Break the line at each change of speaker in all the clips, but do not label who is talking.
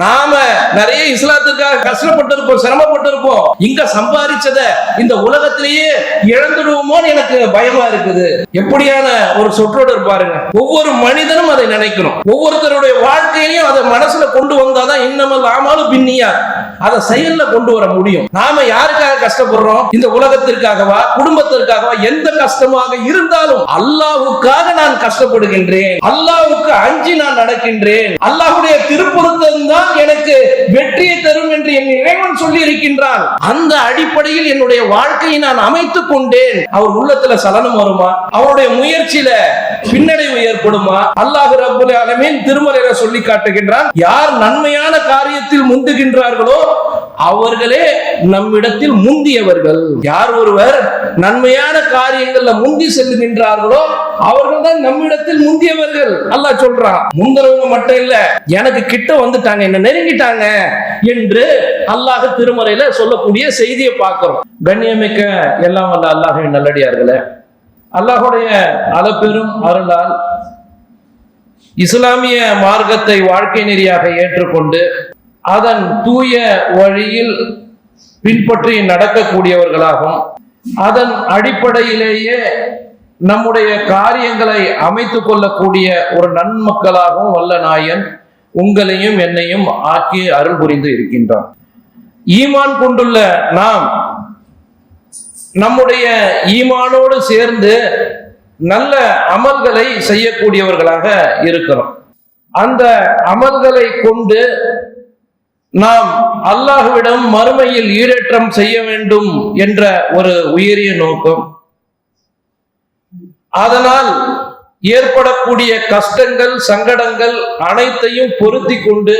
நாம நிறைய இஸ்லாத்துக்காக கஷ்டப்பட்டிருப்போம் சிரமப்பட்டிருப்போம். இங்க சம்பாதிச்சத இந்த உலகத்திலேயே இழந்துடுவோமோன்னு எனக்கு பயமா இருக்குது. எப்படியான ஒரு சொற்றொடர் பாருங்க. ஒவ்வொரு மனிதனும் அதை நினைக்கணும். ஒவ்வொருத்தருடைய வாழ்க்கையிலையும் அதை மனசுல கொண்டு வந்தாதான் இன்னமும் ஆமாலும் பின்னியா அதை செயல்ல கொண்டு வர முடியும். நாம யாருக்காக கஷ்டப்படுறோம்? இந்த உலகத்திற்காகவா? குடும்பத்திற்காகவா? எந்த கஷ்டமாக இருந்தாலும் அல்லாஹ்வுக்காக நான் கஷ்டப்படுகின்றேன். அல்லாவுக்கு அஞ்சி நான் நடக்கின்றேன். அல்லாஹ்வுடைய திருப்பொருத்தம் தான் எனக்கு வெற்றியை தரும் என்று என் இறைவன் சொல்லி இருக்கின்றான் அந்த அடிப்படையில் என்னுடைய வாழ்க்கையை நான் அமைத்துக் கொண்டேன். அவர் உள்ளத்துல சலனம் வருமா? அவருடைய முயற்சியில பின்னடைவு ஏற்படுமா? அல்லாஹ் ரபுல் ஆலமீன் திருமலையில சொல்லி காட்டுகின்றான் யார் நன்மையான காரியத்தை முந்துகின்றார்களோ அவர்களே நம்மிடத்தில் முந்தியவர்கள். யார் ஒருவர் நன்மையான காரியங்கள்ல முந்தி செல்லுகின்றார்களோ அவர்கள் தான் நம்மிடத்தில் முந்தியவர்கள். அல்லா சொல்றான் முந்தினவங்க மட்டும் இல்ல எனக்கு கிட்ட வந்துட்டாங்க என்ன நெருங்கிட்டாங்க என்று அல்லாஹ் திருமறையில சொல்லக்கூடிய செய்தியை பார்க்கிறோம். கண்ணியமிக்க எல்லாம் வல்ல அல்லாஹின் நல்லடியார்களே அல்லாஹுடைய அளப்பெரும் அருளால் இஸ்லாமிய மார்க்கத்தை வாழ்க்கை நெறியாக ஏற்றுக்கொண்டு அதன் தூய வழியில் பின்பற்றி நடக்கக்கூடியவர்களாகும். அதன் அடிப்படையிலேயே நம்முடைய காரியங்களை அமைத்து கொள்ளக்கூடிய ஒரு நன்மக்களாகவும் வல்ல நாயன் உங்களையும் என்னையும் ஆக்கி அருள் புரிந்து இருக்கின்றான். ஈமான் கொண்டுள்ள நாம் நம்முடைய ஈமானோடு சேர்ந்து நல்ல அமல்களை செய்யக்கூடியவர்களாக இருக்கிறோம். அந்த அமல்களை கொண்டு நாம் அல்லாஹுவிடம் மறுமையில் ஈரேற்றம் செய்ய வேண்டும் என்ற ஒரு உயரிய நோக்கம். அதனால் ஏற்படக்கூடிய கஷ்டங்கள் சங்கடங்கள் அனைத்தையும் பொருத்தி கொண்டு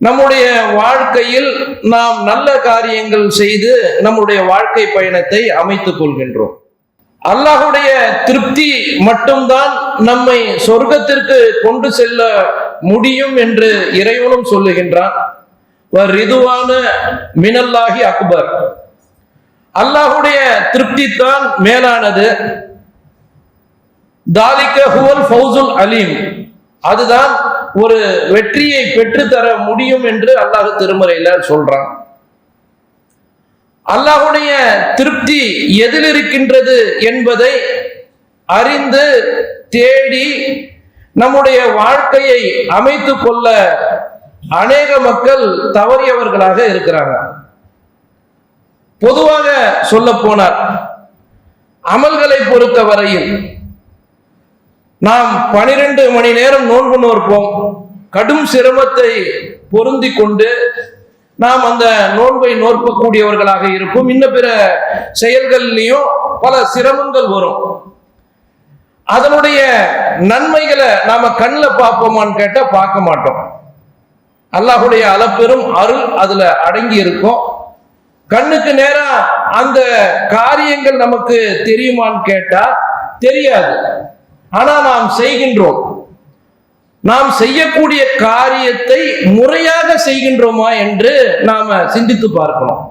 நம்முடைய வாழ்க்கையில் நாம் நல்ல காரியங்கள் செய்து நம்முடைய வாழ்க்கை பயணத்தை அமைத்துக் கொள்கின்றோம். அல்லாஹுடைய திருப்தி மட்டும்தான் நம்மை சொர்க்கத்திற்கு கொண்டு செல்ல முடியும் என்று இறைவனும் சொல்லுகின்றான். ரிதுவான மினல்லாஹி அக்பர். அல்லாஹுடைய திருப்தி தான் மேலானது. தாலிக்க ஹுவல் ஃபவுசுல் அலீம். அதுதான் ஒரு வெற்றியை பெற்றுத்தர முடியும் என்று அல்லாஹ் திருமறையில சொல்றான். அல்லாஹுடைய திருப்தி எதில் இருக்கின்றது என்பதை அறிந்து தேடி நம்முடைய வாழ்க்கையை அமைத்து கொள்ள அநேக மக்கள் தவறியவர்களாக இருக்கிறாங்க. பொதுவாக சொல்ல போனார் அமல்களை பொறுத்த வரையில் நாம் பனிரெண்டு மணி நேரம் நோன்பு நோற்போம். கடும் சிரமத்தை பொருந்தி கொண்டு நாம் அந்த நோன்பை நோற்பக்கூடியவர்களாக இருப்போம். இன்னும் பிற செயல்கள்லையும் பல சிரமங்கள் வரும். அதனுடைய நன்மைகளை நாம கண்ணில் பார்ப்போமான்னு கேட்டா பார்க்க மாட்டோம். அல்லாஹுடைய அளப்பெரும் அருள் அதுல அடங்கி இருக்கும். கண்ணுக்கு நேரா அந்த காரியங்கள் நமக்கு தெரியுமான்னு கேட்டா தெரியாது. ஆனா நாம் செய்கின்றோம். நாம் செய்யக்கூடிய காரியத்தை முறையாக செய்கின்றோமா என்று நாம சிந்தித்து பார்க்கணும்.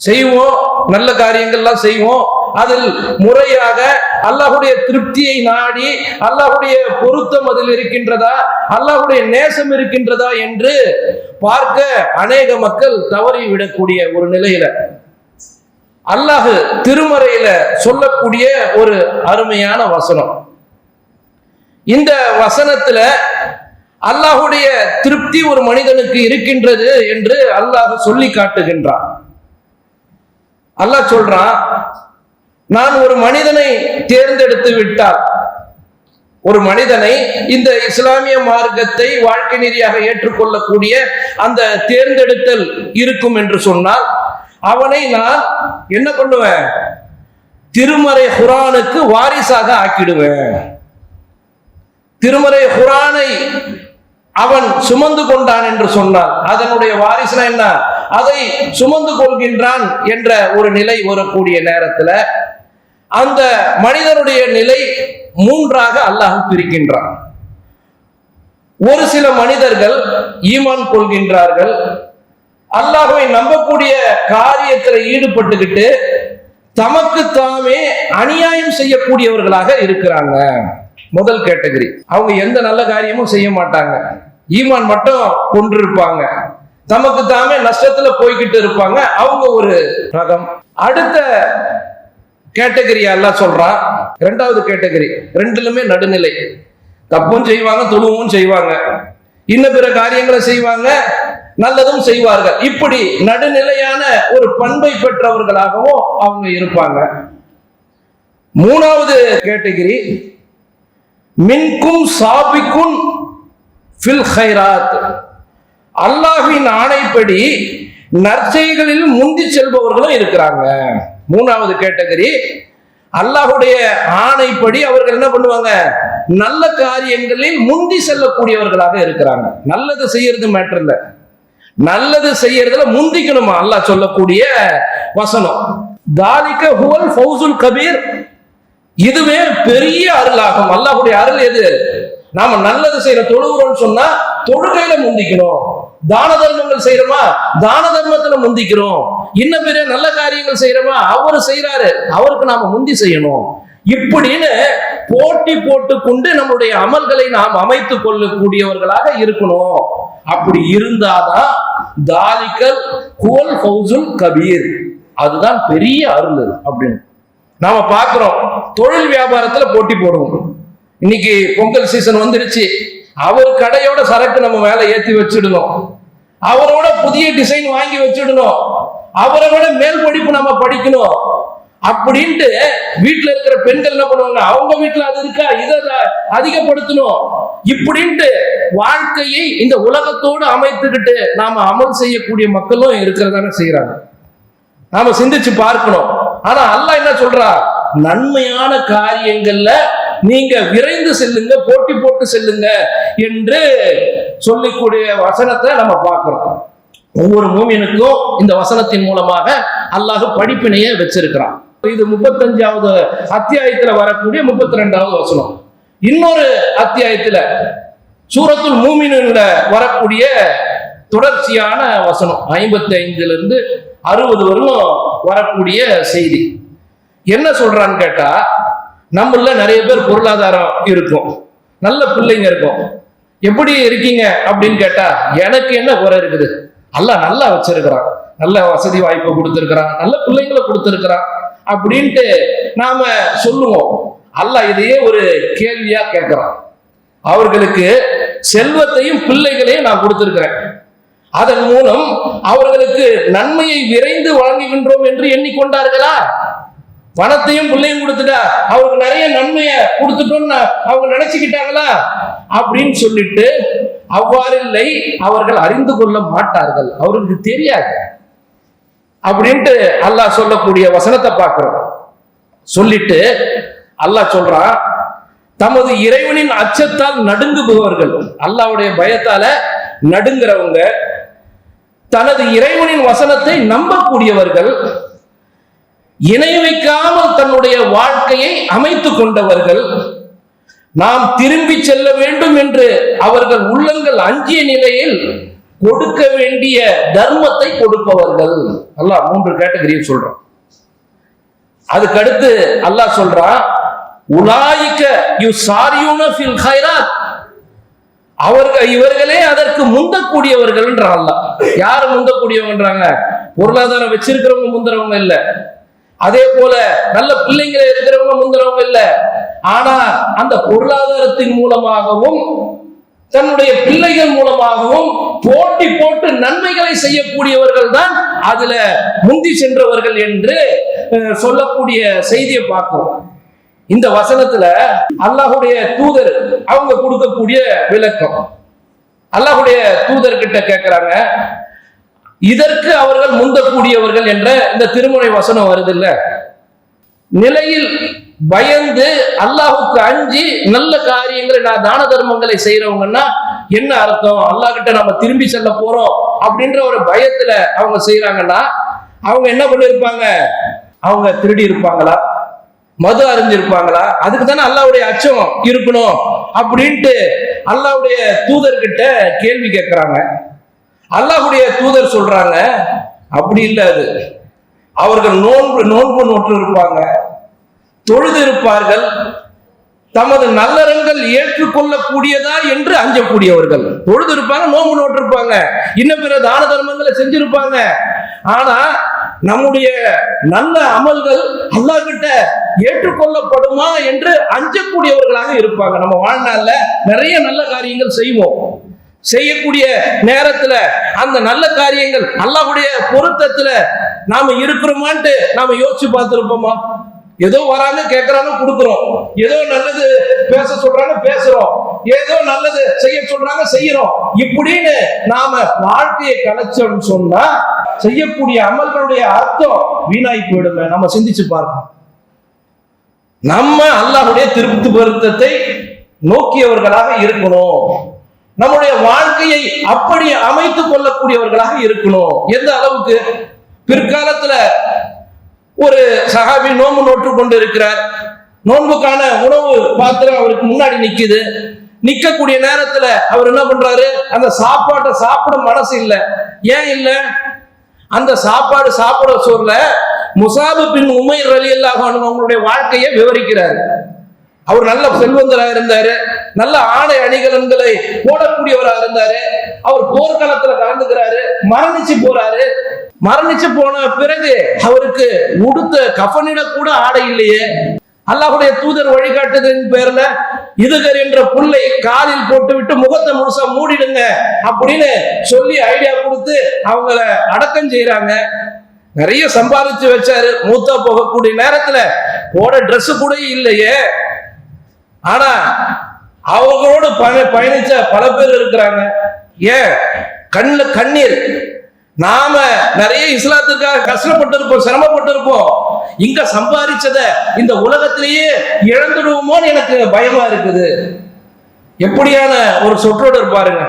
செய்வோம் நல்ல காரியங்கள்லாம் செய்வோம். அதில் முறையாக அல்லாஹுடைய திருப்தியை நாடி அல்லாஹுடைய பொருத்தம் அதில் இருக்கின்றதா அல்லாஹுடைய நேசம் இருக்கின்றதா என்று பார்க்க அநேக மக்கள் தவறி விடக்கூடிய ஒரு நிலையில. அல்லாஹு திருமறையில சொல்லக்கூடிய ஒரு அருமையான வசனம். இந்த வசனத்துல அல்லாஹுடைய திருப்தி ஒரு மனிதனுக்கு இருக்கின்றது என்று அல்லாஹ் சொல்லி காட்டுகின்றான். அல்லாஹ் சொல்றான் நான் ஒரு மனிதனை தேர்ந்தெடுத்து விட்டால் ஒரு மனிதனை இந்த இஸ்லாமிய மார்க்கத்தை வாழ்க்கை நெறியாக ஏற்றுக்கொள்ளக்கூடிய அந்த தேர்ந்தெடுத்தல் இருக்கும் என்று சொன்னால் அவனை நான் என்ன பண்ணுவேன்? திருமறை குரானுக்கு வாரிசாக ஆக்கிடுவேன். திருமறை குரானை அவன் சுமந்து கொண்டான் என்று சொன்னான். அதனுடைய வாரிசுனா என்ன? அதை சுமந்து கொள்கின்றான் என்ற ஒரு நிலை வரக்கூடிய நேரத்துல அந்த மனிதனுடைய நிலை மூன்றாக அல்லாஹ் பிரிக்கின்றான். ஒரு சில மனிதர்கள் ஈமான் கொள்கின்றார்கள். அல்லாஹுவை நம்பக்கூடிய காரியத்தில் ஈடுபட்டுக்கிட்டு தமக்கு தாமே அநியாயம் செய்யக்கூடியவர்களாக இருக்கிறாங்க. முதல் கேட்டகரி. அவங்க எந்த நல்ல காரியமும் செய்ய மாட்டாங்க. ஈமான் மட்டும் கொண்டிருப்பாங்க. தமக்கு தாமே நஷ்டத்துல போய்கிட்டு இருப்பாங்க. அவங்க ஒரு ரகம். அடுத்த கேட்டகரி எல்லாம் சொல்றான் ரெண்டாவது கேட்டகரி. ரெண்டுலுமே நடுநிலை. தப்பும் செய்வாங்க துணுவும் செய்வாங்க. இன்ன பிற காரியங்களை செய்வாங்க நல்லதும் செய்வார்கள். இப்படி நடுநிலையான ஒரு பண்பை பெற்றவர்களாகவும் அவங்க இருப்பாங்க. மூணாவது கேட்டகிரி மின்கும் சாபிக்கும் ஃபில் ஹைராத் அல்லாஹின் ஆணைப்படி நற்செய்களில் முந்தி செல்பவர்களும் இருக்கிறாங்க. மூணாவது கேட்டகரி அல்லாஹ்வுடைய ஆணைப்படி அவர்கள் என்ன பண்ணுவாங்க? நல்ல காரியங்களில் முந்தி செல்லக்கூடியவர்களாக இருக்கிறாங்க. நல்லது செய்யறது மேட்டர் இல்லை. நல்லது செய்யறதுல முந்திக்கணுமா? அல்லாஹ் சொல்லக்கூடிய வசனம். தாலிக ஹுவல் ஃபௌசுல் கபீர். இதுவே பெரிய அருளாகும். அல்லாஹுடைய அருள் எது? நாம நல்லது செய்யற தொழுகிறோம்னு சொன்னா தொழுகையில முந்திக்கணும். தான தர்மங்கள் செய்யறோமா? தான தர்மத்துல முந்திக்கிறோம். இன்னும் பெரிய நல்ல காரியங்கள் செய்யறோமா? அவரு செய்யறாரு அவருக்கு நாம முந்தி செய்யணும். இப்படின்னு போட்டி போட்டு கொண்டு நம்முடைய அமல்களை நாம் அமைத்துக் கொள்ளக்கூடியவர்களாக இருக்கணும். அப்படி இருந்தாதான் தாலிக்கல் கோல் ஃபௌசுல் கபீர். அதுதான் பெரிய அருள் அப்படின்னு. நாம பார்க்கிறோம். தொழில் வியாபாரத்துல போட்டி போடுவோம். இன்னைக்கு பொங்கல் சீசன் வந்துருச்சு. அவர் கடையோட சரக்கு நம்ம மேல ஏத்தி வச்சிடணும். அவரோட புதிய டிசைன் வாங்கி வச்சிடணும். அவரை விட மேல் படிப்பு நம்ம படிக்கணும். அப்படின்ட்டு வீட்டுல இருக்கிற பெண்கள் என்ன பண்ணுவாங்க? அவங்க வீட்டுல அது இருக்கா? இதை அதிகப்படுத்தணும். இப்படின்ட்டு வாழ்க்கையை இந்த உலகத்தோடு அமைத்துக்கிட்டு நாம அமல் செய்யக்கூடிய மக்களும் இருக்கிறதான செய்யறாங்க நாம சிந்திச்சு பார்க்கணும். ஆனா அல்லாஹ் என்ன சொல்றா? நன்மையான காரியங்கள்ல நீங்க விரைந்து செல்லுங்க போட்டி போட்டு செல்லுங்க என்று சொல்லக்கூடிய வசனத்தை நம்ம பார்க்கிறோம். ஒவ்வொரு மூமியனுக்கும் இந்த வசனத்தின் மூலமாக அல்லாஹ் படிப்பினைய வச்சிருக்கிறான். இது முப்பத்தஞ்சாவது அத்தியாயத்துல வரக்கூடிய முப்பத்தி ரெண்டாவது வசனம். இன்னொரு அத்தியாயத்துல சூரத்துல் மூமினுல வரக்கூடிய தொடர்ச்சியான வசனம். ஐம்பத்தி ஐந்துல இருந்து அறுபது வரலும் வரக்கூடிய செய்தி. என்ன சொல்றான்னு கேட்டா நம்மள நிறைய பேர் பொருளாதாரம் இருக்கும். நல்ல பிள்ளைங்க இருக்கும். எப்படி இருக்கீங்க அப்படின்னு கேட்டா எனக்கு என்ன குறை இருக்குது? எல்லாம் நல்லா வச்சிருக்கிறான். நல்ல வசதி வாய்ப்பு கொடுத்துருக்கிறான். நல்ல பிள்ளைங்களை கொடுத்துருக்கிறான். அப்படின்ட்டு நாம சொல்லுவோம். அல்ல இதையே ஒரு கேள்வியா கேட்கிறான். அவர்களுக்கு செல்வத்தையும் பிள்ளைகளையும் நான் கொடுத்துருக்கிறேன். அதன் மூலம் அவர்களுக்கு நன்மையை விரைந்து வழங்குகின்றோம் என்று எண்ணிக்கொண்டார்களா? பணத்தையும் பிள்ளையும் கொடுத்துட்டா? அவருக்கு நிறைய நன்மைய கொடுத்துட்டோம்னு அவங்க நினைச்சுக்கிட்டாங்களா? அப்படின்னு சொல்லிட்டு அவ்வாறில்லை அவர்கள் அறிந்து கொள்ள மாட்டார்கள். அவருக்கு தெரியாது. அப்படின்ட்டு அல்லாஹ் சொல்லக்கூடிய வசனத்தை பார்க்கிறோம். சொல்லிட்டு அல்லாஹ் சொல்றான் தமது இறைவனின் அச்சத்தால் நடுங்குபவர்கள் அல்லாவுடைய பயத்தால நடுங்கிறவங்க தனது இறைவனின் வசனத்தை நம்பக்கூடியவர்கள் இணை வைக்காமல் தன்னுடைய வாழ்க்கையை அமைத்துக் கொண்டவர்கள் நாம் திரும்பி செல்ல வேண்டும் என்று அவர்கள் உள்ளங்கள் அஞ்சிய நிலையில் கொடுக்க வேண்டிய தர்மத்தை கொடுப்பவர்கள். அல்லாஹ் மூன்று கேட்டகரியும் சொல்றான். அதுக்கடுத்து அல்லாஹ் சொல்றான் உலாயிக்க யூ சாரியூன ஃபில் ஹைராத் அவர்கள் இவர்களே அதற்கு முந்தக்கூடியவர்கள் என்றால் யார் முந்தக்கூடியவங்கன்றாங்க? பொருளாதாரம் வச்சிருக்கிறவங்க முந்துறவங்க இல்ல. அதே போல நல்ல பிள்ளைங்களை இருக்கிறவங்க முந்துறவங்க இல்ல. ஆனா அந்த பொருளாதாரத்தின் மூலமாகவும் தன்னுடைய பிள்ளைகள் மூலமாகவும் போட்டி போட்டு நன்மைகளை செய்யக்கூடியவர்கள் தான் அதுல முந்தி சென்றவர்கள் என்று சொல்லக்கூடிய செய்தியை பார்க்கிறோம். இந்த வசனத்துல அல்லாஹுடைய தூதர் அவங்க கொடுக்கக்கூடிய விளக்கம். அல்லாஹுடைய தூதர் கிட்ட கேட்கிறாங்க இதற்கு அவர்கள் முந்தக்கூடியவர்கள் என்ற இந்த திருமுறை வசனம் வருது இல்ல நிலையில் பயந்து அல்லாஹுக்கு அஞ்சி நல்ல காரியங்களை நான் தான தர்மங்களை செய்யறவங்கன்னா என்ன அர்த்தம்? அல்லாஹ் கிட்ட நம்ம திரும்பி செல்ல போறோம் அப்படின்ற ஒரு பயத்துல அவங்க செய்யறாங்கன்னா அவங்க என்ன பண்ணிருப்பாங்க? அவங்க திருடி இருப்பாங்களா? மது அறிஞ்சிருப்பாங்களா? அதுக்கு தானே அல்லாவுடைய அச்சம் இருக்கணும் அப்படின்ட்டு அல்லாவுடைய தூதர்கிட்ட கேள்வி கேட்கிறாங்க. அல்லாஹுடைய தூதர் சொல்றாங்க அப்படி இல்லை அது. அவர்கள் நோன்பு நோன்பு நோற்று இருப்பாங்க தொழுது இருப்பார்கள் தமது நல்லறங்கள் ஏற்றுக்கொள்ளக்கூடியதா என்று அஞ்சக்கூடியவர்கள். பொழுது இருப்பாங்க நோம்பு நோட்டு இருப்பாங்க இன்னும் பிற தான தர்மங்களை செஞ்சிருப்பாங்க. ஆனா நம்முடைய நல்ல அமல்கள் அல்லாஹ் கிட்ட ஏற்றுக்கொள்ளப்படுமா என்று அஞ்சக்கூடியவர்களாக இருப்பாங்க. நம்ம வாழ்நாள்ல நிறைய நல்ல காரியங்கள் செய்வோம். செய்யக்கூடிய நேரத்துல அந்த நல்ல காரியங்கள் அல்லாஹ்வுடைய பொருத்தத்துல நாம இருக்கிறோமான்ட்டு நாம யோசிச்சு பார்த்திருப்போமா? ஏதோ வராங்க கேட்கறாங்க கொடுக்குறோம். ஏதோ நல்லது பேச சொல்றாங்க பேசுறோம். ஏதோ நல்லது செய்ய சொல்றாங்க செய்யறோம். இப்படின்னு நாம வாழ்க்கையை கலைச்சோம்னு சொன்னா செய்யக்கூடிய அமல்களுடைய அர்த்தம் வீணாய் போயிடுங்க நம்ம சிந்திச்சு பார்ப்போம் நம்ம அல்லாஹ்வுடைய திருப்தி பொருத்தத்தை நோக்கியவர்களாக இருக்கணும். நம்முடைய வாழ்க்கையை அப்படி அமைத்துக் கொள்ளக்கூடியவர்களாக இருக்கணும். எந்த அளவுக்கு? பிற்காலத்துல ஒரு சகாபி நோன்பு நோட்டு கொண்டு இருக்கிறார் நோன்புக்கான உணவு பாத்திரம் அவருக்கு முன்னாடி நிக்குது. நிக்கக்கூடிய நேரத்துல அவர் என்ன பண்றாரு? அந்த சாப்பாட்டை சாப்பிட மனசு இல்லை. ஏன் இல்லை? அந்த சாப்பாடு சாப்பிட சோர்ல முசாபு பின் உமை அலி அல்லாஹ் அவங்களுடைய வாழ்க்கையை விவரிக்கிறார். அவர் நல்ல செல்வந்தராக இருந்தாரு. நல்ல ஆடை அணிகலன்களை போடக்கூடியவராக இருந்தாரு. அவர் போர்க்களத்துல கலந்துக்கிறாரு. மரணிச்சு போறாரு. மரணிச்சு போன பிறகு அவருக்கு உடுத்த கஃனிட கூட ஆடை இல்லையே. அல்லாஹுடைய தூதர் வழிகாட்டுதலின் பேர்ல இதுகர் என்ற புல்லை காலில் போட்டுவிட்டு முகத்தை முழுசா மூடிடுங்க அப்படின்னு சொல்லி ஐடியா கொடுத்து அவங்கள அடக்கம் செய்யறாங்க நிறைய சம்பாதிச்சு வச்சாரு. மூத்தா போகக்கூடிய நேரத்துல போட ட்ரெஸ் கூட இல்லையே. ஆனா அவங்களோடு பயணிச்ச பல பேர் இருக்கிறாங்க. ஏன்? கண்ணு கண்ணீர். நாம நிறைய இஸ்லாத்துக்காக கஷ்டப்பட்டு இருப்போம் சிரமப்பட்டு இருப்போம் இங்க சம்பாதிச்சத இந்த உலகத்திலேயே இழந்துடுவோமோன்னு எனக்கு பயமா இருக்குது. எப்படியான ஒரு சொற்றோடு இருப்பாருங்க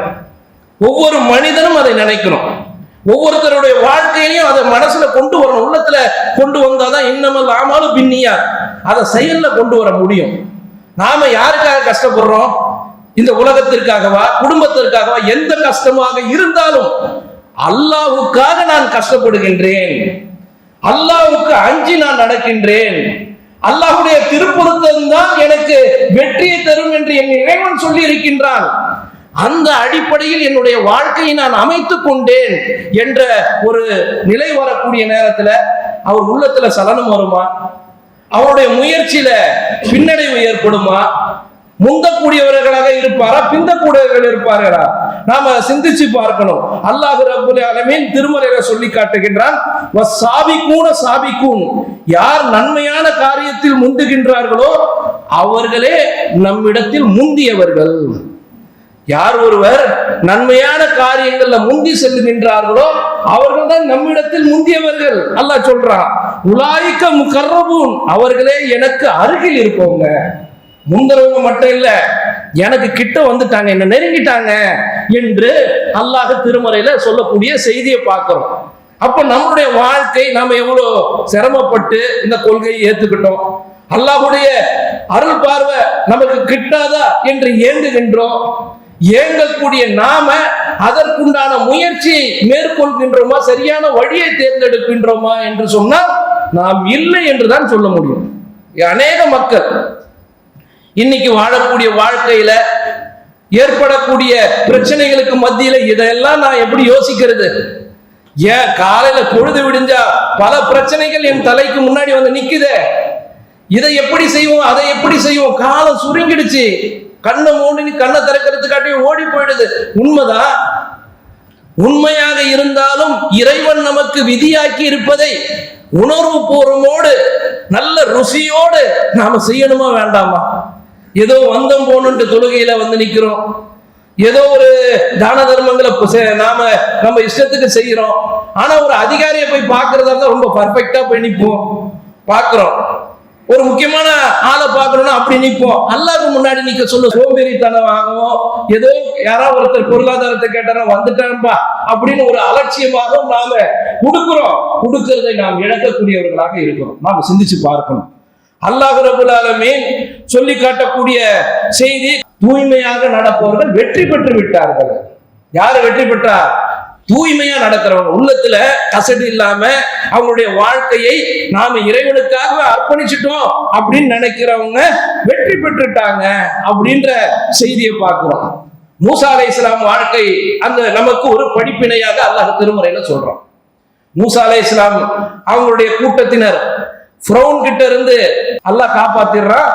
ஒவ்வொரு மனிதனும் அதை நினைக்கணும். ஒவ்வொருத்தருடைய வாழ்க்கையிலையும் அதை மனசுல கொண்டு வரணும். உள்ளத்துல கொண்டு வந்தாதான் இன்னமல் ஆமாலும் பின்னியா. அதை செயல்ல கொண்டு வர முடியும். நாம யாருக்காக கஷ்டப்படுறோம்? இந்த உலகத்திற்காகவா? குடும்பத்திற்காகவா? எந்த கஷ்டமாக இருந்தாலும் அல்லாவுக்காக நான் கஷ்டப்படுகின்றேன். அல்லாவுக்கு அஞ்சி நான் நடக்கின்றேன். அல்லாஹுடைய திருப்பொருத்தம் தான் எனக்கு வெற்றியை தரும் என்று என் இறைவன் சொல்லி இருக்கின்றான் அந்த அடிப்படையில் என்னுடைய வாழ்க்கையை நான் அமைத்துக் கொண்டேன் என்ற ஒரு நிலை வரக்கூடிய நேரத்துல அவர் உள்ளத்துல சலனம் வருமா? அவருடைய முயற்சியில பின்னடைவு ஏற்படுமா? முந்தக்கூடியவர்களாக இருப்பாரா? பிந்தக்கூடியவர்கள் இருப்பார்களா? நாம சிந்திச்சு பார்க்கணும். அல்லாஹ் ரபுல் ஆலமீன் திருமலையில சொல்லி காட்டுகின்றான் சாபிக்கூன சாபிக்கூன் யார் நன்மையான காரியத்தில் முந்துகின்றார்களோ அவர்களே நம்மிடத்தில் முந்தியவர்கள். யார் ஒருவர் நன்மையான காரியங்கள்ல முந்தி செல்லுகின்றார்களோ அவர்கள் தான் நம்மிடத்தில் முந்தியவர்கள். அல்லாஹ் சொல்றான் உலாய்க்க முகர்ரபூன். அவர்களே எனக்கு அருகில் இருப்பவங்க. முந்தரவங்க மட்டும் இல்ல எனக்கு கிட்ட வந்துட்டாங்க என்ன நெருங்கிட்டாங்க என்று அல்லாஹ் திருமறையில சொல்லக்கூடிய செய்தியை பார்க்கிறோம். அப்ப நம்முடைய வாழ்க்கை நாம எவ்வளவு சிரமப்பட்டு இந்த கொள்கையை ஏத்துக்கிட்டோம். அல்லாஹுடைய அருள் பார்வை நமக்கு கிட்டாதா என்று ஏங்குகின்றோம். ஏங்கக்கூடிய நாம அதற்குண்டான முயற்சியை மேற்கொள்கின்றோமா சரியான வழியை தேர்ந்தெடுக்கின்றோமா என்று சொன்னால் நாம் இல்லை என்றுதான் சொல்ல முடியும். அநேக மக்கள் இன்னைக்கு வாழக்கூடிய வாழ்க்கையில ஏற்படக்கூடிய பிரச்சனைகளுக்கு மத்தியில இதெல்லாம் நான் எப்படி யோசிக்கிறது? ஏன் காலையில பொழுது விடிஞ்சா பல பிரச்சனைகள் என் தலைக்கு முன்னாடி வந்து நிக்குதே. இதை எப்படி செய்வோம்? அதை எப்படி செய்வோம்? காலம் சுருங்கிடுச்சு. கண்ணை மூடி கண்ணை திறக்கிறதுக்காட்டி ஓடி போயிடுது. உண்மைதான். உண்மையாக இருந்தாலும் இறைவன் நமக்கு விதியாக்கி இருப்பதை உணர்வு பூர்வமோடு நல்ல ருசியோடு நாம செய்யணுமா வேண்டாமா? ஏதோ வந்தம் போகணுன்ட்டு தொழுகையில வந்து நிக்கிறோம். ஏதோ ஒரு தான தர்மங்களை நாம நம்ம இஷ்டத்துக்கு செய்யறோம். ஆனா ஒரு அதிகாரியை போய் பார்க்கறதா இருந்தா ரொம்ப பர்ஃபெக்டா போய் நிற்போம் பார்க்குறோம். ஒரு முக்கியமான ஆளை பார்க்கணும்னா அப்படி நிற்போம் அல்லாத முன்னாடி நிக்க சொல்ல சோம்பேறித்தனமாகவும் ஏதோ யாராவது ஒருத்தர் பொருளாதாரத்தை கேட்டாரா வந்துட்டான்பா அப்படின்னு ஒரு அலட்சியமாகவும் நாம கொடுக்கிறோம் கொடுக்கிறதை நாம் இழக்கக்கூடியவர்களாக இருக்கிறோம். நாம சிந்திச்சு பார்க்கணும். அல்லாஹ் ரபுல் ஆலமீன் சொல்லி காட்டக்கூடிய செய்தி தூய்மையாக நடப்பவர்கள் வெற்றி பெற்று விட்டார்கள். யாரு வெற்றி பெற்றார் தூய்மையா நடக்கிறவங்க. உள்ளத்துல கசடு இல்லாம அவங்களுடைய வாழ்க்கையை நாம இறைவனுக்காக அர்ப்பணிச்சிட்டோம் அப்படின்னு நினைக்கிறவங்க வெற்றி பெற்றுட்டாங்க அப்படின்ற செய்தியை பார்க்கிறோம். மூசா அலை இஸ்லாம் வாழ்க்கை அந்த நமக்கு ஒரு படிப்பினையாக அல்லாஹ் திருமுறையில சொல்றோம் மூசா அலை இஸ்லாம் அவங்களுடைய கூட்டத்தினர் ஃப்ரௌன் கிட்ட இருந்து அல்லாஹ் காப்பாத்திடுறான்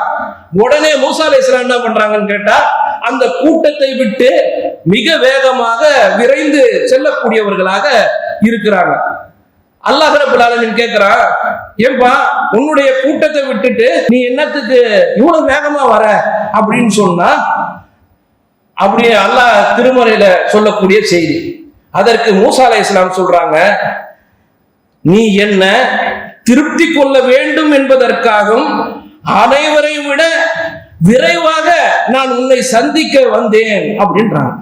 உடனே மூசா அலை இஸ்லாம் என்ன பண்றாங்கன்னு கேட்டா அந்த கூட்டத்தை விட்டு மிக வேகமாக விரைந்து செல்லக்கூடியவர்களாக இருக்கிறாங்க. அல்லாஹ் ரபுல் ஆலமீன் கேட்கிறான் ஏன்பா உன்னுடைய கூட்டத்தை விட்டுட்டு நீ என்னத்துக்கு இவ்வளவு வேகமா வர? அப்படின்னு சொன்னா அப்படி அல்லாஹ் திருமறையில சொல்லக்கூடிய செய்தி. அதற்கு மூசா அலை இஸ்லாம் சொல்றாங்க நீ என்ன திருப்தி கொள்ள வேண்டும் என்பதற்காகவும் அனைவரையும் விட விரைவாக நான் உன்னை சந்திக்க வந்தேன் அப்படின்றாங்க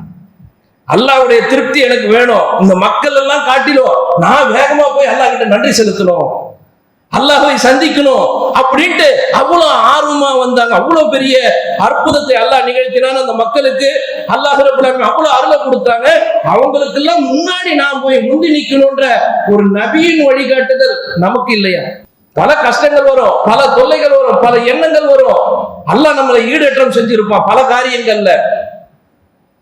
அல்லாஹ்வுடைய திருப்தி எனக்கு வேணும். இந்த மக்கள் எல்லாம் காட்டிலும் நான் வேகமா போய் அல்லாஹ் கிட்ட நன்றி செலுத்தணும். அல்லாஹை சந்திக்கணும் அப்படின்ட்டு அவ்வளவு ஆர்வமா வந்தாங்க. அவ்வளவு பெரிய அற்புதத்தை அல்லாஹ் நிகழ்த்தினான் அந்த மக்களுக்கு. அல்லாஹ் ரப்பல் அவ்வளவு அருளை கொடுத்தாங்க. அவங்களுக்கு எல்லாம் முன்னாடி நான் போய் முந்தி நிக்கணும்ன்ற ஒரு நபியின் வழிகாட்டுதல் நமக்கு இல்லையா? பல கஷ்டங்கள் வரும் பல தொல்லைகள் வரும் பல எண்ணங்கள் வரும். அல்லாஹ் நம்மளை ஈடேற்றம் செஞ்சிருப்பான் பல காரியங்கள்ல.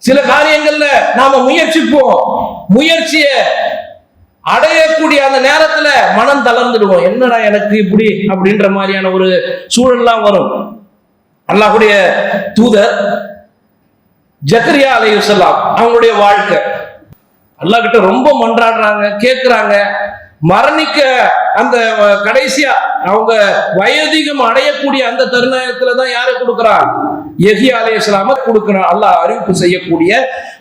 சில காரியங்கள்ல நாம முயற்சிப்போம். முயற்சிய அடையக்கூடிய அந்த நேரத்துல மனம் தளர்ந்துடுவோம். என்னடா எனக்கு இப்படி அப்படின்ற மாதிரியான ஒரு சூழல்லாம் வரும். அல்லாஹுடைய தூதர் ஜக்கரியா அலையுசல்லாம் அவங்களுடைய வாழ்க்கை. அல்லாஹ் கிட்ட ரொம்ப மன்றாடுறாங்க கேட்கிறாங்க மரணிக்க அந்த கடைசியா அவங்க வயதிகம் அடையக்கூடிய அந்த தருணத்துல தான் யாரை கொடுக்குறான் எஹியா அலையுஸ்லாம கொடுக்குறான் அல்லாஹ் அறிவிப்பு செய்யக்கூடிய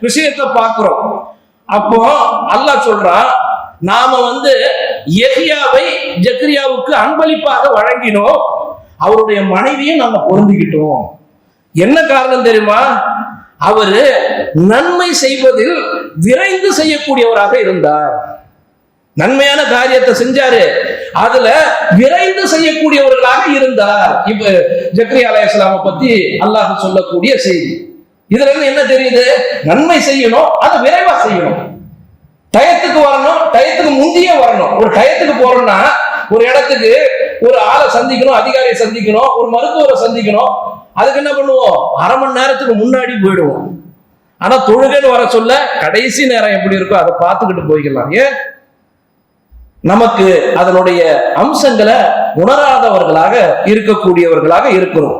விஷயத்தை பார்க்கிறோம். அப்போ அல்லாஹ் சொல்றான் நாம வந்து எஹியாவை ஜக்ரியாவுக்கு அன்பளிப்பாக வழங்கினோம். அவருடைய மனைவியை நாம பொருந்திக்கிட்டோம். என்ன காரணம் தெரியுமா? அவரு நன்மை செய்வதில் விரைந்து செய்யக்கூடியவராக இருந்தார். நன்மையான காரியத்தை செஞ்சாரு. அதுல விரைந்து செய்யக்கூடியவர்களாக இருந்தார். இப்ப ஜக்ரி அலையாம பத்தி அல்லாஹ் சொல்லக்கூடிய செய்தி. இதுல இருந்து என்ன தெரியுது? நன்மை செய்யணும் அதை விரைவா செய்யணும். டயத்துக்கு வரணும் டயத்துக்கு முந்தியே வரணும். ஒரு டயத்துக்கு போறோம்னா ஒரு இடத்துக்கு ஒரு ஆளை சந்திக்கணும் அதிகாரியை சந்திக்கணும் ஒரு மருத்துவரை சந்திக்கணும். அதுக்கு என்ன பண்ணுவோம்? அரை மணி நேரத்துக்கு முன்னாடி போயிடுவோம். ஆனா தொழுகைன்னு வர சொல்ல கடைசி நேரம் எப்படி இருக்கோ அதை பார்த்துக்கிட்டு போய்க்கலாம். ஏன்? நமக்கு அதனுடைய அம்சங்களை உணராதவர்களாக இருக்கக்கூடியவர்களாக இருக்கிறோம்.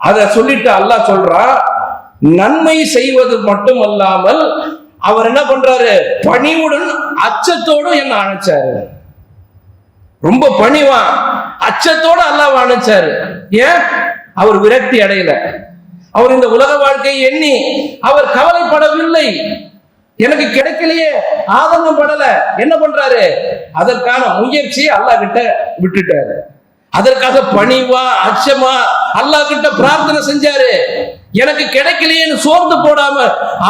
அதை சொல்லிட்டு அல்லாஹ் சொல்றான் நன்மை செய்வது மட்டுமல்லாமல் அவர் என்ன பண்றாரு? பணிவுடன் அச்சத்தோடும் என்ன அணைச்சாரு. ரொம்ப பணிவா அச்சத்தோட அல்லாஹ் அணைச்சாரு. ஏன்? அவர் விரக்தி அடையல. அவர் இந்த உலக வாழ்க்கையை எண்ணி அவர் கவலைப்படவில்லை. எனக்கு கிடைக்கலையே ஆதங்கம் படல என்ன பண்றாரு? அதற்கான முயற்சியை அல்லாஹ் கிட்ட விட்டுட்டாரு. அதற்காக பணிவா அச்சமா அல்லாஹ் கிட்ட பிரார்த்தனை செஞ்சாரு. எனக்கு கிடைக்கலையேன்னு சோர்ந்து போடாம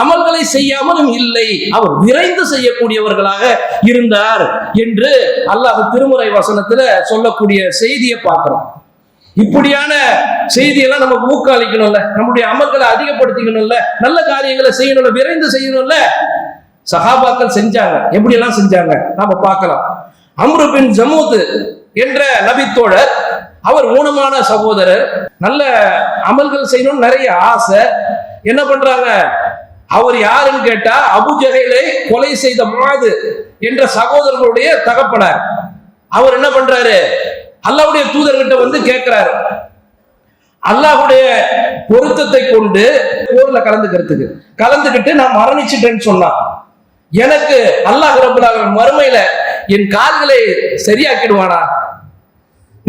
அமல்களை செய்யாமலும் இல்லை. அவர் விரைந்து செய்யக்கூடியவர்களாக இருந்தார் என்று அல்லாஹ் திருமுறை வசனத்துல சொல்லக்கூடிய செய்தியை பார்க்கிறோம். இப்படியான செய்தியெல்லாம் நம்ம ஊக்காளிக்கணும்ல. நம்முடைய அமல்களை அதிகப்படுத்திக்கணும்ல. நல்ல காரியங்களை செய்யணும்ல விரைந்து செய்யணும்ல. சகாபாக்கள் செஞ்சாங்க. எப்படி எல்லாம் செஞ்சாங்க? நாம பார்க்கலாம். அம்ருபின் ஜமூத் என்ற நபித்தோழர் அவர் ஊனமான சகோதரர் நல்ல அமல்கள் செய்யணும்னு நிறைய ஆசை. என்ன பண்றாங்க? அவர் யாருன்னு கேட்டா அபுஜகைலை கொலை செய்த மாது என்ற சகோதரர்களுடைய தகப்பனார். அவர் என்ன பண்றாரு? அல்லாவுடைய தூதர்கிட்ட வந்து கேட்கிறாரு. அல்லாஹுடைய பொருத்தத்தை கொண்டு போர்ல கலந்துக்கிறதுக்கு. கலந்துக்கிட்டு நான் மரணிச்சிட்டேன்னு சொன்னான். எனக்கு அல்லாஹ் ரபுல் மறுமையில என் கால்களை சரியாக்கிடுவானா?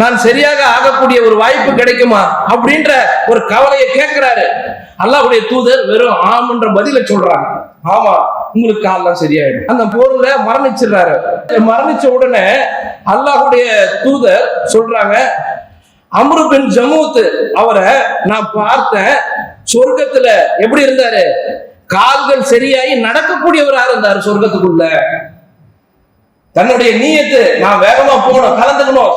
நான் சரியாக ஆகக்கூடிய ஒரு வாய்ப்பு கிடைக்குமா? அப்படின்ற ஒரு கவலையை கேட்கிறாரு. அல்லாஹுடைய தூதர் வெறும் ஆம்ன்ற பதில சொல்றாங்க. ஆமா உங்களுக்கு கால்லாம் சரியாயிடும். அந்த போர்ல மரணிச்சிடுறாரு. மரணிச்ச உடனே அல்லாஹுடைய தூதர் சொல்றாங்க அம்ருபின் ஜமூத்து ஜமூத் அவரை நான் பார்த்தேன். சொர்க்கத்துல எப்படி இருந்தாரு? கால்கள் சரியாகி நடக்கக்கூடியவராக இருந்தார் சொர்க்கத்துக்குள்ள. தன்னுடைய நீயத்து நான் வேகமா போகணும் கலந்துக்கணும்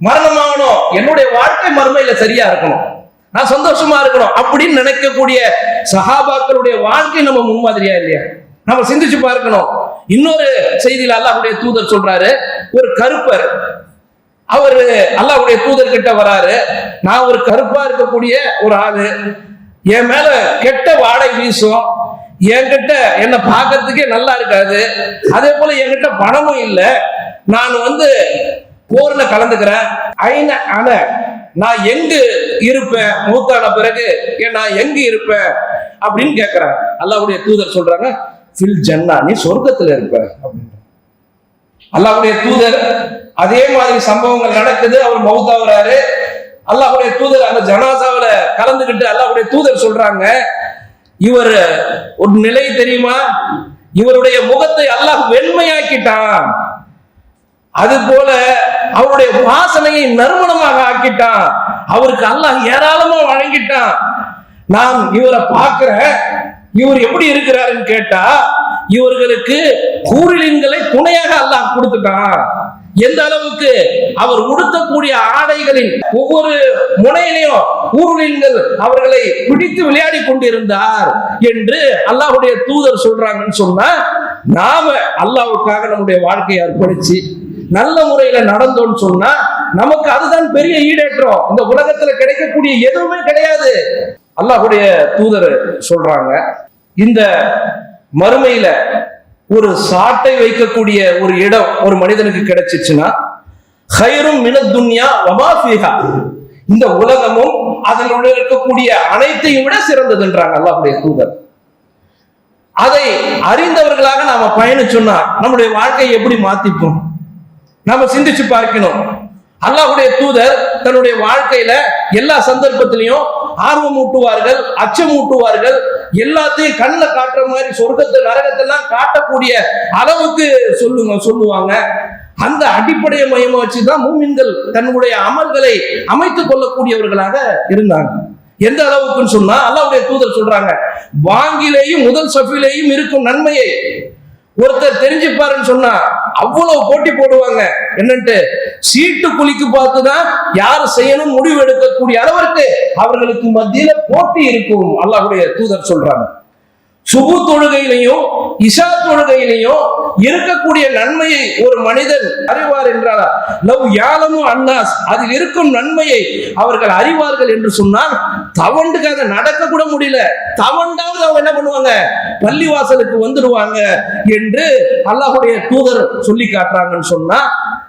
மரணமாகணும் என்னுடைய வாழ்க்கை மறுமையில சரியா இருக்கணும். நான் சந்தோஷமா இருக்கணும் அப்படின்னு நினைக்கக்கூடிய சஹாபாக்களுடைய வாழ்க்கை நம்ம முன்மாதிரியா இல்லையா? நம்ம சிந்திச்சு பார்க்கணும். இன்னொரு செய்தியில அல்லாஹுடைய தூதர் சொல்றாரு ஒரு கருப்பர். அவரு அல்லாஹுடைய தூதர் கிட்ட வராரு நான் ஒரு கருப்பா இருக்கக்கூடிய ஒரு ஆளு. என் மேல கெட்ட வாடை வீசும். என்கிட்ட என்னை பார்க்கறதுக்கே நல்லா இருக்காது. அதே போல என்கிட்ட பணமும் இல்லை. நான் வந்து போர்ல கலந்துக்கிறேன். ஐன அன நான் எங்கு இருப்பேன்? மூத்தான பிறகு ஏன் நான் எங்கு இருப்பேன்? அப்படின்னு கேட்கிறேன் அல்லாவுடைய தூதர் சொல்றாங்க ஃபில் ஜன்னா நீ சொர்க்கத்துல இருப்ப. அப்படின்னு தூதர் அதே மாதிரி சம்பவங்கள் நடக்குது. அவர் மௌத்தாகிறாரு. அல்லாஹுடைய தூதர் அந்த ஜனாசாவில கலந்துகிட்டு அல்லாஹுடைய தூதர் சொல்றாங்க இவர் ஒரு நிலை தெரியுமா? இவருடைய முகத்தை அல்லாஹ் வெண்மையாக்கிட்டான். அது போல அவருடைய வாசனையை நறுமணமாக ஆக்கிட்டான். அவருக்கு அல்லாஹ் ஏராளமா வழங்கிட்டான். நான் இவரை பார்க்கிற இவர் எப்படி இருக்கிறாருன்னு கேட்டா இவர்களுக்கு கூறிலின்களை துணையாக அல்லாஹ் கொடுத்துட்டான். எந்த அளவுக்கு அவர் உடுத்தக்கூடிய ஆடைகளின் ஒவ்வொரு முனையிலையும் ஊருளின்கள் அவர்களை பிடித்து விளையாடி கொண்டிருந்தார் என்று அல்லாஹ்வுடைய தூதர் சொல்றாங்கன்னு சொன்னா நாம அல்லாவுக்காக நம்முடைய வாழ்க்கையை அர்ப்பணிச்சு நல்ல முறையில நடந்தோம்னு சொன்னா நமக்கு அதுதான் பெரிய ஈடேற்றம். இந்த உலகத்துல கிடைக்கக்கூடிய எதுவுமே கிடையாது. அல்லாஹுடைய தூதர் சொல்றாங்க இந்த மறுமையில ஒரு சாட்டை வைக்கக்கூடிய ஒரு இடம் ஒரு மனிதனுக்கு கிடைச்சிச்சுன்னா ஹைரும் மினத் துன்யா இந்த உலகமும் அதனுடைய இருக்கக்கூடிய அனைத்தையும் விட சிறந்ததுன்றாங்க அல்லாஹுடைய தூதர். அதை அறிந்தவர்களாக நாம பயணிச்சோம்னா நம்முடைய வாழ்க்கையை எப்படி மாத்திப்போம்? நாம சிந்திச்சு பார்க்கணும். அல்லாஹுடைய தூதர் தன்னுடைய வாழ்க்கையில எல்லா சந்தர்ப்பத்திலையும் ஆர்வம் ஊட்டுவார்கள் அச்சம் ஊட்டுவார்கள் எல்லாத்தையும் கண்ணுல காட்டுற மாதிரி சொர்க்கத்தை நரகத்தெல்லாம் காட்டக்கூடிய அளவுக்கு சொல்லுங்க சொல்லுவாங்க. அந்த அடிப்படையை மையமா வச்சுதான் மூமின்கள் தன்னுடைய அமல்களை அமைத்துக் கொள்ளக்கூடியவர்களாக இருந்தாங்க. எந்த அளவுக்குன்னு சொன்னா அல்லாவுடைய தூதர் சொல்றாங்க வாங்கிலேயும் முதல் சஃபிலேயும் இருக்கும் நன்மையை ஒருத்தர் தெரிஞ்சுப்பாருன்னு சொன்னா அவ்வளவு போட்டி போடுவாங்க. என்னன்ட்டு? சீட்டு குளிக்கு பார்த்துதான் யார் செய்யணும் முடிவு எடுக்கக்கூடிய அளவிற்கு அவர்களுக்கு மத்தியில போட்டி இருக்கும். அல்லாஹுடைய தூதர் சொல்றாங்க. சுபு தொழுகையிலையும் இஷா தொழுகையிலையும் இருக்கக்கூடிய நன்மையை ஒரு மனிதன் அறிவார் என்றால்? லவ் யாலமும் அன்னாஸ். அதில் இருக்கும் நன்மையை அவர்கள் அறிவார்கள் என்று சொன்னால் தவண்டுக்காக நடக்க கூட முடியல. தவண்டாவது அவங்க என்ன பண்ணுவாங்க? பள்ளிவாசலுக்கு வந்துடுவாங்க என்று அல்லாஹுடைய தூதர் சொல்லி காட்டுறாங்கன்னு சொன்னா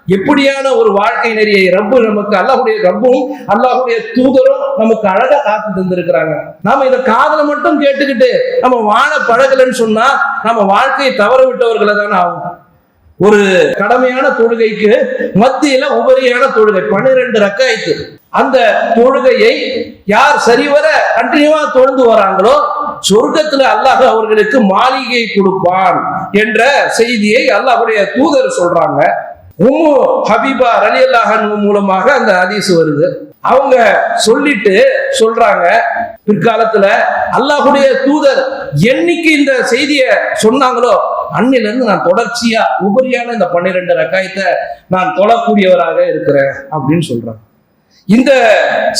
எப்படியான ஒரு வாழ்க்கை நெறியை ரப்பு நமக்கு அல்லாஹுடைய ரப்பும் அல்லாஹுடைய தூதரும் நமக்கு அழகா காத்து தந்திருக்கிறாங்க. நாம இதை காதல மட்டும் கேட்டுக்கிட்டு நம்ம வாழ பழகலன்னு சொன்னா நம்ம வாழ்க்கையை தவற விட்டவர்களை தானே ஆகும். ஒரு கடமையான தொழுகைக்கு மத்தியில உபரியான தொழுகை பன்னிரெண்டு ரக்காய்த்து. அந்த தொழுகையை யார் சரிவர கண்டினியூவா தொழுந்து வராங்களோ சொர்க்கத்துல அல்லாஹ் அவர்களுக்கு மாளிகை கொடுப்பான் என்ற செய்தியை அல்லாஹுடைய தூதர் சொல்றாங்க. உம்மு ஹபீபா ரலி அல்லாஹன் மூலமாக அந்த ஹதீஸ் வருது. அவங்க சொல்லிட்டு சொல்றாங்க பிற்காலத்துல அல்லாஹுடைய தூதர் என்னைக்கு இந்த செய்தியை சொன்னாங்களோ அன்னிலிருந்து நான் தொடர்ச்சியா உபரியான இந்த பன்னிரெண்டு ரக்காயத்தை நான் தொழக்கூடியவராக இருக்கிறேன் அப்படின்னு சொல்றாங்க. இந்த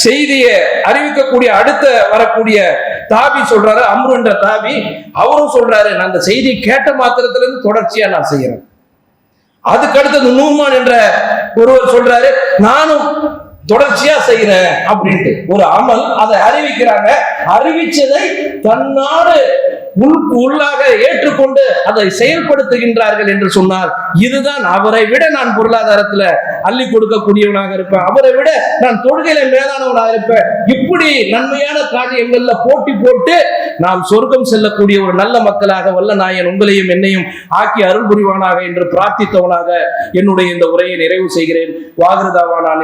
செய்தியை அறிவிக்கக்கூடிய அடுத்த வரக்கூடிய தாபி சொல்றாரு அம்ரு என்ற தாபி அவரும் சொல்றாரு நான் அந்த செய்தியை கேட்ட மாத்திரத்திலிருந்து தொடர்ச்சியா நான் செய்யறேன். அதுக்கு அடுத்தது நூமான் என்ற ஒருவர் சொல்றாரு நானும் தொடர்ச்சியா செய்யறேன் அப்படின்ட்டு. ஒரு அமல் அதை அறிவிக்கிறாங்க. அறிவிச்சதை தன்னாடு உள் உள்ளாக ஏற்றுக்கொண்டு அதை செயல்படுத்துகின்றார்கள் என்று சொன்னால் இதுதான் அவரை விட நான் பொருளாதாரத்துல அள்ளி கொடுக்கக்கூடியவனாக இருப்பேன். அவரை விட நான் தொழுகையில மேலானவனாக இருப்பேன். இப்படி நன்மையான காரியங்கள்ல போட்டி போட்டு நாம் சொர்க்கம் செல்லக்கூடிய ஒரு நல்ல மக்களாக வல்ல நாயன் உங்களையும் என்னையும் ஆக்கி அருள் புரிவானாக என்று பிரார்த்தித்தவனாக என்னுடைய இந்த உரையை நிறைவு செய்கிறேன். வாகிருதாவானான்